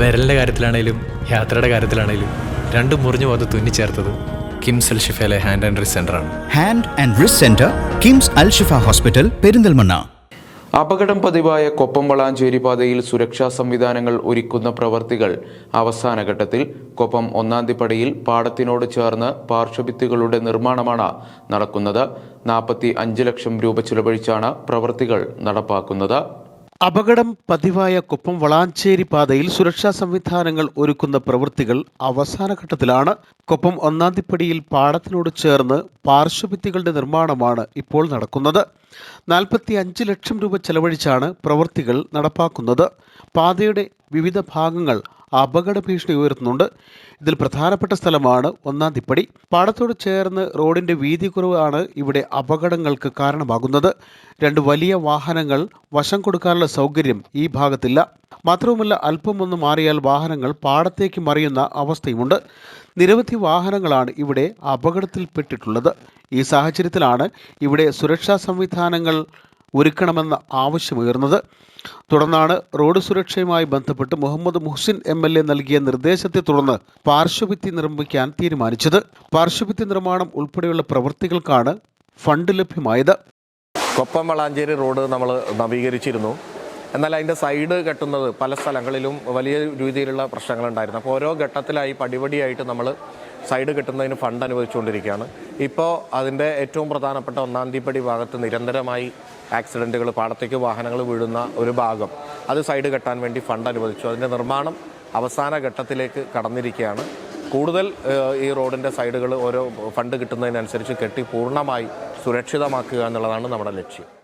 വിരലിന്റെ കാര്യത്തിലാണേലും യാത്രയുടെ കാര്യത്തിലാണേലും രണ്ടും മുറിഞ്ഞു പോകാതെ തുന്നിച്ചേർത്തത് കിംസ് അൽ ഷിഫയിലെ ഹാൻഡ് ആൻഡ് റിസ് ആണ്. Hand and wrist centre KIMS Al Shifa hospital Perinthalmanna. അപകടം പതിവായ കൊപ്പം വളാഞ്ചേരി പാതയിൽ സുരക്ഷാ സംവിധാനങ്ങൾ ഒരുക്കുന്ന പ്രവർത്തികൾ അവസാനഘട്ടത്തിൽ കൊപ്പം ഒന്നാംതിപ്പടിയിൽ പാടത്തിനോട് ചേർന്ന് പാർശ്വഭിത്തികളുടെ നിർമ്മാണമാണ് നടക്കുന്നത്. നാൽപ്പത്തി അഞ്ച് ലക്ഷം രൂപ ചിലവഴിച്ചാണ് പ്രവർത്തികൾ നടപ്പാക്കുന്നത്. അപകടം പതിവായ കുപ്പം വളാഞ്ചേരി പാതയിൽ സുരക്ഷാ സംവിധാനങ്ങൾ ഒരുക്കുന്ന പ്രവൃത്തികൾ അവസാനഘട്ടത്തിലാണ് കൊപ്പം ഒന്നാന്തിപ്പടിയിൽ പാടത്തിനോട് ചേർന്ന് പാർശ്വഭിത്തികളുടെ നിർമ്മാണമാണ് ഇപ്പോൾ നടക്കുന്നത്. നാൽപ്പത്തി അഞ്ച് ലക്ഷം രൂപ ചെലവഴിച്ചാണ് പ്രവൃത്തികൾ നടപ്പാക്കുന്നത്. പാതയുടെ വിവിധ ഭാഗങ്ങൾ അപകട ഭീഷണി ഉയർത്തുന്നുണ്ട്. ഇതിൽ പ്രധാനപ്പെട്ട സ്ഥലമാണ് ഒന്നാം തിപ്പടി. പാടത്തോട് ചേർന്ന് റോഡിന്റെ വീതി കുറവാണ് ഇവിടെ അപകടങ്ങൾക്ക് കാരണമാകുന്നത്. രണ്ട് വലിയ വാഹനങ്ങൾ വശം കൊടുക്കാനുള്ള സൗകര്യം ഈ ഭാഗത്തില്ല. മാത്രവുമല്ല അല്പമൊന്ന് മാറിയാൽ വാഹനങ്ങൾ പാടത്തേക്ക് മറിയുന്ന അവസ്ഥയുമുണ്ട്. നിരവധി വാഹനങ്ങളാണ് ഇവിടെ അപകടത്തിൽപ്പെട്ടിട്ടുള്ളത്. ഈ സാഹചര്യത്തിലാണ് ഇവിടെ സുരക്ഷാ സംവിധാനങ്ങൾ ഒരുക്കണമെന്ന ആവശ്യമുയർന്നത്. തുടർന്നാണ് റോഡ് സുരക്ഷയുമായി ബന്ധപ്പെട്ട് Muhammad Muhsin M L A നൽകിയ നിർദ്ദേശത്തെ തുടർന്ന് പാർശ്വഭിത്തി നിർമ്മിക്കാൻ തീരുമാനിച്ചത്. പാർശ്വഭിത്തി നിർമ്മാണം ഉൾപ്പെടെയുള്ള പ്രവൃത്തികൾക്കാണ് ഫണ്ട് ലഭ്യമായത്. കൊപ്പം വളാഞ്ചേരി റോഡ് നമ്മൾ നവീകരിച്ചിരുന്നു. എന്നാൽ അതിന്റെ സൈഡ് കെട്ടുന്നത് പല സ്ഥലങ്ങളിലും വലിയ രീതിയിലുള്ള പ്രശ്നങ്ങളുണ്ടായിരുന്നു. അപ്പോൾ ഓരോ ഘട്ടത്തിലായി പടിപടിയായിട്ട് നമ്മൾ സൈഡ് കെട്ടുന്നതിന് ഫണ്ട് അനുവദിച്ചുകൊണ്ടിരിക്കുകയാണ്. ഇപ്പോൾ അതിന്റെ ഏറ്റവും പ്രധാനപ്പെട്ട ഒന്നാം തീയതി ഭാഗത്ത് നിരന്തരമായി ആക്സിഡന്റുകൾ പാടത്തേക്ക് വാഹനങ്ങൾ വീഴുന്ന ഒരു ഭാഗം അത് സൈഡ് കെട്ടാൻ വേണ്ടി ഫണ്ട് അനുവദിച്ചു. അതിന്റെ നിർമ്മാണം അവസാന ഘട്ടത്തിലേക്ക് കടന്നിരിക്കുകയാണ്. കൂടുതൽ ഈ റോഡിന്റെ സൈഡുകൾ ഓരോ ഫണ്ട് കിട്ടുന്നതിനനുസരിച്ച് കെട്ടി പൂർണമായി സുരക്ഷിതമാക്കുക എന്നുള്ളതാണ് നമ്മുടെ ലക്ഷ്യം.